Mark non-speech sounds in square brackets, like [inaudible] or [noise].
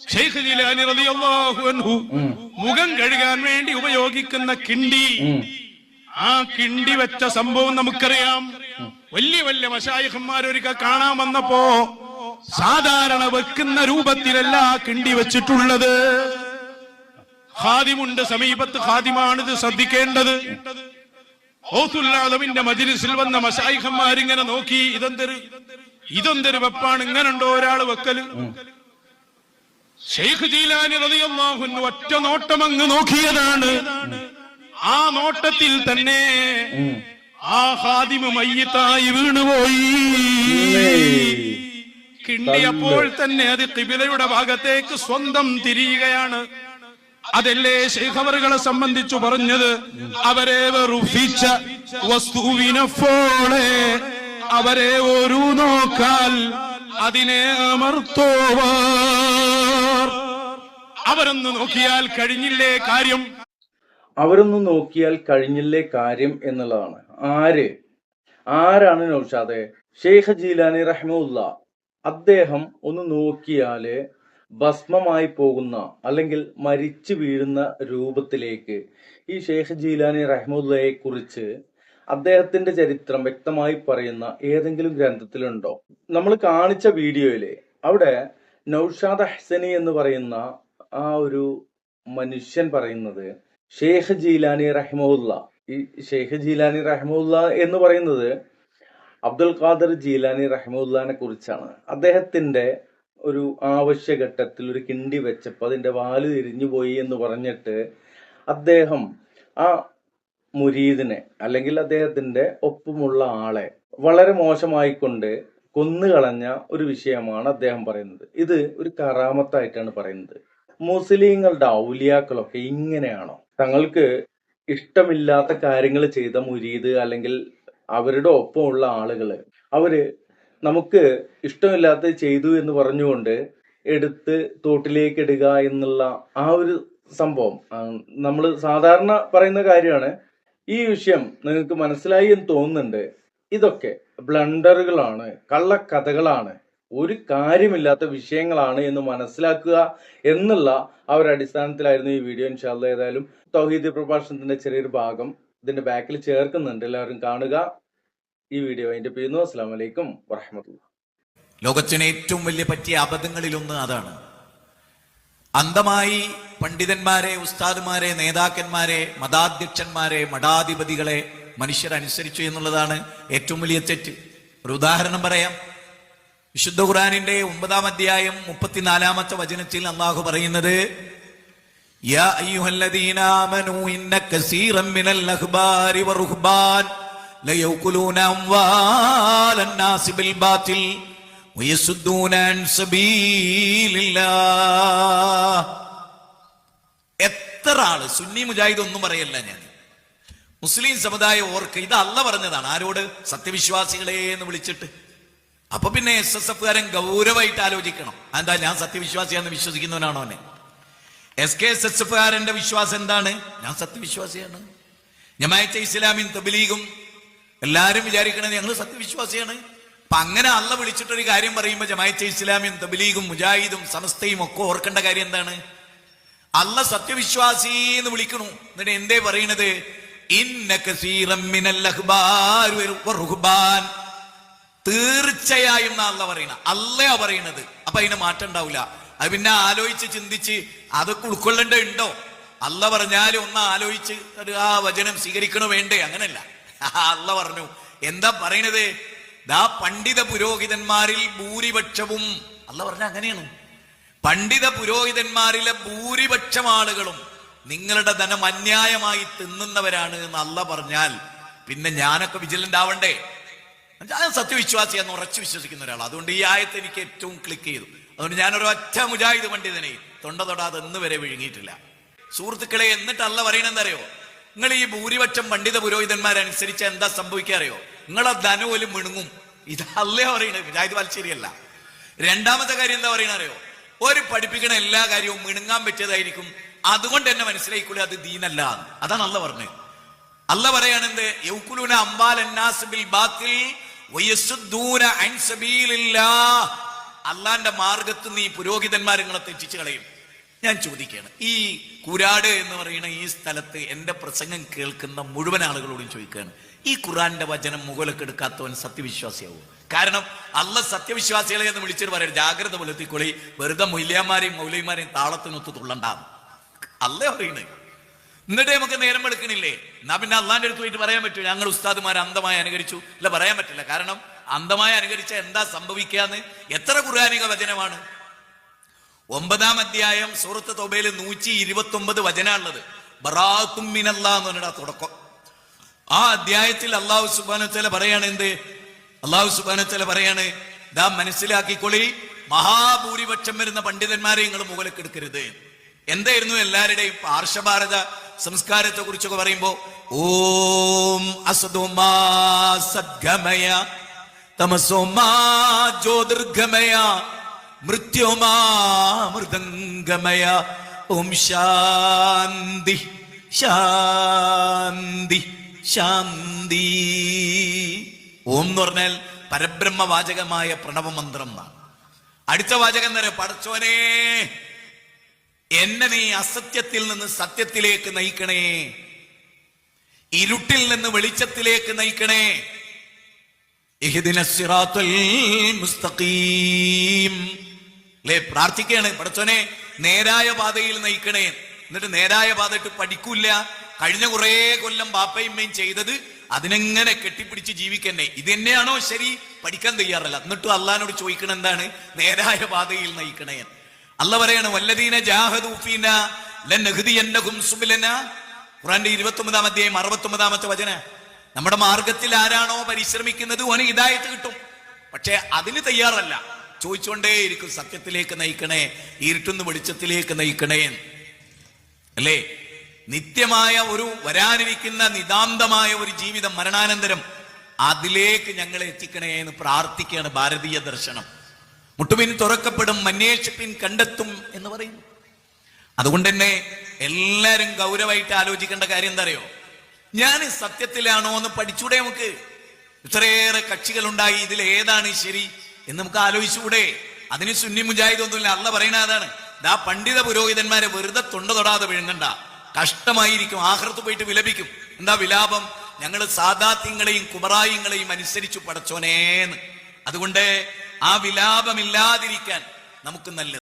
ഷെയ്ഖ് ജിലാനി റളിയല്ലാഹു അൻഹു മുഖം കഴുകാൻ വേണ്ടി ഉപയോഗിക്കുന്ന കിണ്ടി. ആ കിണ്ടി വെച്ച സംഭവം നമുക്കറിയാം. വലിയ വലിയ മഷായിഹന്മാരൊരിക്കൽ കാണാൻ വന്നപ്പോ സാധാരണ വെക്കുന്ന രൂപത്തിലല്ല ആ കിണ്ടി വെച്ചിട്ടുള്ളത്. ഖാദിമുണ്ട് സമീപത്ത് ഖാദിമാണിത് ശ്രദ്ധിക്കേണ്ടത്. ഓസുല്ലാദമിന്റെ മജിലിസിൽ വന്ന മഷായിഹന്മാരിങ്ങനെ നോക്കി ഇതെന്തൊരു ഇതെന്തൊരു വെപ്പാണ്? ഇങ്ങനുണ്ടോ ഒരാൾ വെക്കൽ? ഷെയ്ഖ് ജീലാനി റളിയല്ലാഹു അൻഹു ഒറ്റ നോട്ടം അങ്ങ് നോക്കിയതാണ്. ആ നോട്ടത്തിൽ തന്നെ ആ ഹാദിമ മയ്യത്തായി വീണുപോയി. കിണ്ടിയപ്പോൾ തന്നെ അത് കിബിലയുടെ ഭാഗത്തേക്ക് സ്വന്തം തിരിയുകയാണ്. അതല്ലേ ശേഖവറുകളെ സംബന്ധിച്ചു പറഞ്ഞത്? അവരെ വെറുപ്പിച്ച വസ്തുവിനെ പോലെ അവരെ ഒരു നോക്കാൽ അതിനെ അമർത്തോവാർ. അവരൊന്ന് നോക്കിയാൽ കഴിഞ്ഞില്ലേ കാര്യം? അവരൊന്ന് നോക്കിയാൽ കഴിഞ്ഞില്ലേ കാര്യം എന്നുള്ളതാണ്. ആര്? ആരാണ് നൗഷാദെ? ഷെയ്ഖ് ജീലാനി റഹ്മുല്ല അദ്ദേഹം ഒന്ന് നോക്കിയാൽ ഭസ്മമായി പോകുന്ന അല്ലെങ്കിൽ മരിച്ചു വീഴുന്ന രൂപത്തിലേക്ക് ഈ ഷെയ്ഖ് ജീലാനി റഹ്മുല്ലയെ കുറിച്ച് അദ്ദേഹത്തിന്റെ ചരിത്രം വ്യക്തമായി പറയുന്ന ഏതെങ്കിലും ഗ്രന്ഥത്തിലുണ്ടോ? നമ്മൾ കാണിച്ച വീഡിയോയിൽ അവിടെ നൌഷാദ് ഹസനി എന്ന് പറയുന്ന ആ ഒരു മനുഷ്യൻ പറയുന്നത് ഷെയ്ഖ് ജീലാനി റഹ്മുല്ല ഈ ഷെയ്ഖ് ജീലാനി റഹ്മുല്ല എന്ന് പറയുന്നത് അബ്ദുൽ ഖാദർ ജീലാനി റഹ്മുല്ലാനെ കുറിച്ചാണ്. അദ്ദേഹത്തിന്റെ ഒരു ആവശ്യഘട്ടത്തിൽ ഒരു കിണ്ടി വെച്ചപ്പോൾ അതിന്റെ വാൽ തിരിഞ്ഞു പോയി എന്ന് പറഞ്ഞിട്ട് അദ്ദേഹം ആ മുരീദിനെ അല്ലെങ്കിൽ അദ്ദേഹത്തിന്റെ ഒപ്പമുള്ള ആളെ വളരെ മോശമായിക്കൊണ്ട് കൊന്നുകളഞ്ഞ ഒരു വിഷയമാണ് അദ്ദേഹം പറയുന്നത്. ഇത് ഒരു കറാമത്തായിട്ടാണ് പറയുന്നത്. മുസ്ലിങ്ങളുടെ ഔലിയാക്കളൊക്കെ ഇങ്ങനെയാണോ? തങ്ങൾക്ക് ഇഷ്ടമില്ലാത്ത കാര്യങ്ങൾ ചെയ്ത മുരീദ് അല്ലെങ്കിൽ അവരുടെ ഒപ്പമുള്ള ആളുകൾ അവർ നമുക്ക് ഇഷ്ടമില്ലാത്ത ചെയ്തു എന്ന് പറഞ്ഞുകൊണ്ട് എടുത്ത് തോട്ടിലേക്ക് ഇടുക എന്നുള്ള ആ ഒരു സംഭവം. നമ്മൾ സാധാരണ പറയുന്ന കാര്യമാണ് ഈ വിഷയം നിങ്ങൾക്ക് മനസ്സിലായി എന്ന് തോന്നുന്നുണ്ട്. ഇതൊക്കെ ബ്ലണ്ടറുകളാണ് കള്ളക്കഥകളാണ്. ഒരു കാര്യമില്ലാത്ത വിഷയങ്ങളാണ് എന്ന് മനസ്സിലാക്കുക എന്നുള്ള ആ ഒരു അടിസ്ഥാനത്തിലായിരുന്നു ഈ വീഡിയോ ഇൻഷാല്ല ഏതായാലും തൗഹീദ് പ്രഭാഷണത്തിന്റെ ചെറിയൊരു ഭാഗം ഇതിന്റെ ബാക്കിൽ ചേർക്കുന്നുണ്ട്. എല്ലാവരും കാണുക. ഈ വീഡിയോ അതിന്റെ പേരുന്നു അസ്സാം വലൈക്കും വറഹമത്തുള്ള ലോകത്തിന് ഏറ്റവും വലിയ പറ്റിയ അബദ്ധങ്ങളിലൊന്ന് അതാണ്. അന്ധമായി പണ്ഡിതന്മാരെ ഉസ്താദുമാരെ നേതാക്കന്മാരെ മതാധ്യക്ഷന്മാരെ മഠാധിപതികളെ മനുഷ്യരനുസരിച്ചു എന്നുള്ളതാണ് ഏറ്റവും വലിയ തെറ്റ്. ഒരു ഉദാഹരണം പറയാം. വിശുദ്ധ ഖുറാനിന്റെ ഒമ്പതാം അധ്യായം മുപ്പത്തിനാലാമത്തെ വചനത്തിൽ അള്ളാഹു പറയുന്നത് എത്ര ആൾ? സുന്നി മുജാഹിദ് ഒന്നും പറയല്ല ഞാൻ. മുസ്ലിം സമുദായം ഓർക്ക് ഇത് അല്ല പറഞ്ഞതാണ്. ആരോട്? സത്യവിശ്വാസികളെ എന്ന് വിളിച്ചിട്ട്. അപ്പൊ പിന്നെ എസ് എസ് എഫുകാരൻ ഗൗരവമായിട്ട് ആലോചിക്കണം. എന്താ ഞാൻ സത്യവിശ്വാസിയാണെന്ന് വിശ്വസിക്കുന്നവനാണോ എന്നെ എസ് കെ എസ് എസ് എഫുകാരന്റെ വിശ്വാസം എന്താണ്? ഞാൻ സത്യവിശ്വാസിയാണ്. ജമായച്ച ഇസ്ലാമിൻ തബിലീഗും എല്ലാരും വിചാരിക്കണത് ഞങ്ങൾ സത്യവിശ്വാസിയാണ്. അപ്പൊ അങ്ങനെ അല്ല വിളിച്ചിട്ടൊരു കാര്യം പറയുമ്പോൾ ജമായത്തെ ഇസ്ലാമിയും തബലീഗും മുജാഹിദും സമസ്തയും ഒക്കെ ഓർക്കേണ്ട കാര്യം എന്താണ്? അല്ല സത്യവിശ്വാസി എന്ന് വിളിക്കണു എന്നിട്ട് എന്തേ പറയണത്? തീർച്ചയായും അല്ല പറയണ അല്ലയാ പറയണത്. അപ്പൊ അതിന് മാറ്റം ഉണ്ടാവില്ല അത് പിന്നെ ആലോചിച്ച് ചിന്തിച്ച് അതൊക്കെ ഉൾക്കൊള്ളേണ്ടതുണ്ടോ? അല്ല പറഞ്ഞാലും ഒന്ന് ആലോചിച്ച് ആ വചനം സ്വീകരിക്കണോ വേണ്ടേ? അങ്ങനല്ല. [laughs] അല്ല പറഞ്ഞു. എന്താ പറയണത്? ദാ പണ്ഡിത പുരോഹിതന്മാരിൽ ഭൂരിപക്ഷവും അല്ല പറഞ്ഞ അങ്ങനെയാണ്. പണ്ഡിത പുരോഹിതന്മാരിലെ ഭൂരിപക്ഷം ആളുകളും നിങ്ങളുടെ ധനം അന്യായമായി തിന്നുന്നവരാണ് എന്ന് അല്ല പറഞ്ഞാൽ പിന്നെ ഞാനൊക്കെ വിജിലന്റ് ആവണ്ടേ? ഞാൻ സത്യവിശ്വാസിയാന്ന് ഉറച്ചു വിശ്വസിക്കുന്ന ഒരാൾ അതുകൊണ്ട് ഈ ആയത്ത് എനിക്ക് ഏറ്റവും ക്ലിക്ക് ചെയ്തു. അതുകൊണ്ട് ഞാൻ ഒറ്റ മുജാഹിദ് പണ്ഡിതനെ തൊണ്ട തൊടാതെ ഇന്ന് വരെ വിഴുങ്ങിയിട്ടില്ല. സുഹൃത്തുക്കളെ എന്നിട്ടല്ല പറയണെന്തറിയോ നിങ്ങൾ ഈ ഭൂരിപക്ഷം പണ്ഡിത പുരോഹിതന്മാരനുസരിച്ച് എന്താ സംഭവിക്കാറിയോ നിങ്ങളെ ധനപോലും മിണുങ്ങും. ഇതല്ലേ പറയണത്. മുജാഹിദ് വലിച്ചേരിയല്ല രണ്ടാമത്തെ കാര്യം എന്താ പറയണ അറിയോ? ഒരു പഠിപ്പിക്കണ എല്ലാ കാര്യവും മിണുങ്ങാൻ പറ്റിയതായിരിക്കും. അതുകൊണ്ട് എന്നെ മനസ്സിലായിക്കൂടെ അത് ദീനല്ല. അതാണ് അല്ല പറഞ്ഞത്. അല്ല പറയാണെന്ത് യൗക്കുലൂന അമ്പാൽ ബിൽ ബാത്തിൽ വയസുദ്ദൂന അൻ സബീലില്ലാഹ് അള്ളാന്റെ മാർഗത്ത് നീ പുരോഹിതന്മാരെ തെറ്റിച്ച് കളയും. ഞാൻ ചോദിക്കുകയാണ് ഈ കുരാട് എന്ന് പറയുന്ന ഈ സ്ഥലത്ത് എന്റെ പ്രസംഗം കേൾക്കുന്ന മുഴുവൻ ആളുകളോടും ചോദിക്കുകയാണ് ഈ ഖുറാന്റെ വചനം മുകളിലേക്ക് എടുക്കാത്തവൻ സത്യവിശ്വാസിയാവും? കാരണം അല്ല സത്യവിശ്വാസികളെ എന്ന് വിളിച്ചിട്ട് പറയാം ജാഗ്രത പുലർത്തിക്കൊളി വെറുതെ മൂല്യന്മാരെയും മൗലിമാരെയും താളത്തിനൊത്ത് തുള്ളണ്ട അല്ലേ പറയുന്നത്? എന്നിട്ട് നമുക്ക് നേരം വെളുക്കണില്ലേ എന്നാ പിന്നെ അള്ളാന്റെ അടുത്ത് പോയിട്ട് പറയാൻ പറ്റൂ ഞങ്ങൾ ഉസ്താദുമാർ അന്ധമായി അനുകരിച്ചു. അല്ല പറയാൻ പറ്റില്ല കാരണം അന്ധമായി അനുകരിച്ച എന്താ സംഭവിക്കാന്ന്? എത്ര ഖുർആാനിക വചനമാണ്? ഒമ്പതാം അധ്യായം സൂറത്ത് തൊബയിൽ നൂറ്റി ഇരുപത്തി ഒമ്പത് വചനമുള്ളത് ബറാത്തും മിനല്ല എന്ന് തുടക്കം. ആ അധ്യായത്തിൽ അള്ളാഹു സുബാനത്തല പറയാണ് എന്ത്? അള്ളാഹു സുബാനത്തല പറയാണ് ഇതാ മനസ്സിലാക്കിക്കൊള്ളി മഹാഭൂരിപക്ഷം വരുന്ന പണ്ഡിതന്മാരെ നിങ്ങൾ മുകളിലേക്ക് എടുക്കരുത്. എന്തായിരുന്നു എല്ലാവരുടെയും പാർശ്വഭാരത സംസ്കാരത്തെ കുറിച്ചൊക്കെ പറയുമ്പോ ഓം അസദോമാ സദ്ഗമയ തമസോമാ ജ്യോതിർഗമയ മൃത്യോമാ മൃദംഗമയ ഓം ശാന്തി ശാന്തി ശാന്തി. ഓം എന്ന് പറഞ്ഞാൽ പരബ്രഹ്മവാചകമായ പ്രണവമന്ത്രം എന്നാണ്. അടുത്ത വാചകം തന്നെ പടച്ചോനെ എന്നെ നീ അസത്യത്തിൽ നിന്ന് സത്യത്തിലേക്ക് നയിക്കണേ. ഇരുട്ടിൽ നിന്ന് വെളിച്ചത്തിലേക്ക് നയിക്കണേ. ഇഹ്ദിന സിറാത്തുൽ മുസ്തഖീം. അല്ലേ പ്രാർത്ഥിക്കുകയാണ് പടച്ചോനെ നേരായ പാതയിൽ നയിക്കണേ. എന്നിട്ട് നേരായ പാത ഇട്ട് പഠിക്കൂല കഴിഞ്ഞ കുറേ കൊല്ലം ബാപ്പയമ്മയും ചെയ്തത് അതിനെങ്ങനെ കെട്ടിപ്പിടിച്ച് ജീവിക്കന്നെ? ഇത് തന്നെയാണോ ശരി? പഠിക്കാൻ തയ്യാറല്ല. എന്നിട്ടും അള്ളഹാനോട് ചോദിക്കണ എന്താണ്? നേരായ പാതയിൽ നയിക്കണേ. അല്ല പറയാണ് വല്ലദീന ജാഹദൂഫീന ഖുറാന്റെ ഇരുപത്തി ഒമ്പതാം അധ്യായം അറുപത്തി ഒമ്പതാമത്തെ വചന. നമ്മുടെ മാർഗത്തിൽ ആരാണോ പരിശ്രമിക്കുന്നത് ഓന് ഇതായിട്ട് കിട്ടും. പക്ഷെ അതിന് തയ്യാറല്ല. ചോദിച്ചുകൊണ്ടേയിരിക്കും സത്യത്തിലേക്ക് നയിക്കണേ ഇരുട്ടുന്ന് വെളിച്ചത്തിലേക്ക് നയിക്കണേ. അല്ലേ? നിത്യമായ ഒരു വരാനിരിക്കുന്ന നിതാന്തമായ ഒരു ജീവിതം മരണാനന്തരം അതിലേക്ക് ഞങ്ങളെ എത്തിക്കണേ എന്ന് പ്രാർത്ഥിക്കുകയാണ് ഭാരതീയ ദർശനം. മുട്ടുപിൻ തുറക്കപ്പെടും അന്വേഷിപ്പിൻ കണ്ടെത്തും എന്ന് പറയുന്നു. അതുകൊണ്ട് തന്നെ എല്ലാരും ഗൗരവമായിട്ട് ആലോചിക്കേണ്ട കാര്യം എന്താ അറിയോ ഞാൻ സത്യത്തിലാണോ എന്ന് പഠിച്ചൂടെ നമുക്ക്. ഇത്രയേറെ കക്ഷികളുണ്ടായി ഇതിൽ ഏതാണ് ശരി. എന്ന് നമുക്ക് ആലോചിച്ചുകൂടെ? അതിന് സുന്നി മുജാഹിദ് ഒന്നുമില്ല. അല്ല പറയണ അതാണ്. ദാ പണ്ഡിത പുരോഹിതന്മാരെ വെറുതെ തൊണ്ട തൊടാതെ വിഴുങ്ങണ്ട. കഷ്ടമായിരിക്കും. ആഹൃത്ത് പോയിട്ട് വിലപിക്കും. എന്താ വിലാപം? ഞങ്ങൾ സാദാത്യങ്ങളെയും കുമറായിങ്ങളെയും അനുസരിച്ചു പടച്ചോനേന്ന്. അതുകൊണ്ട് ആ വിലാപമില്ലാതിരിക്കാൻ നമുക്ക് നല്ലത്